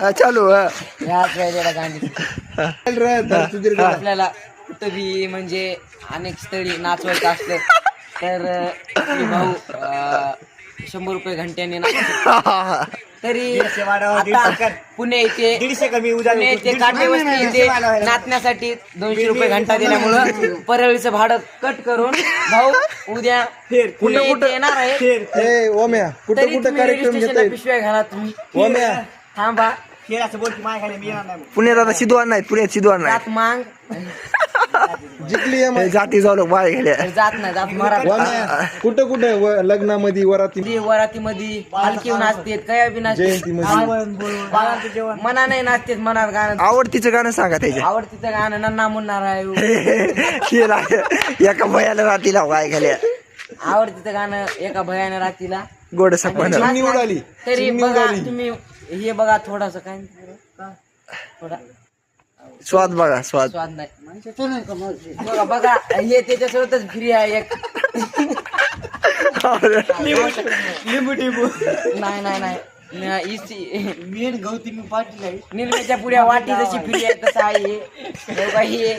हा, चालू हा. याच वेळेला गाणी आपल्याला कुठं बी म्हणजे अनेक स्थळी नाचवायचं असलं तर आपले भाऊ अं, शंभर रुपये घंट्याने नाचवतात. तरी आता पुणे येथे दीडशे कमी उद्या पुणे येथे काटेवस्ती येथे नाचण्यासाठी दोनशे रुपये घंटा दिल्यामुळं परळीचं भाडं कट करून भाऊ उद्या पुणे येथे येणार आहे ए ओम्या कुठं तरी कुठं तुम्ही रेल्वे कार्यक्रम घेता स्टेशनला पिशव्या घाला तुम्ही. ओम्या. थांबा. हे असं बोल की माय खाली मी येणार नाही पुण्यात आता सिद्धवान नाहीत पुण्यात नाही जात मांग. जिंकली हे जाती जाऊ लोक बाय गेल्या जात नाही जात मराठी. कुठं कुठं? व- लग्नामध्ये वराती. ती वरातीमध्ये हलकी नाचतेत काय बी जयंतीमध्ये. जेवण मना नाही नाचतेत मनात गाणं. आवडतीचं गाणं सांगा त्याच्या आवडतीचं गाणं नन्ना मुन्ना राय. हे राग- एका भयाला रातीला वाय घाल्या. आवडतीचं गाणं एका भयानं रात्रीला गोड सपन. चिमणी उडाली. तरी चिमणी बघा उडाली. तुम्ही हे बघा थोडासा काय थोडा. स्वाद बघा स्वाद. स्वाद नाही. बघा बघा. हे त्याच्यासोबतच फ्री आहे एक. लिंबू टिंबू नाही नाही. नाही मी गौतमी पाटील आहे. निलमेच्या पुढ्या वाटी जशी फ्री आहे तसं आहे. बघा, हे.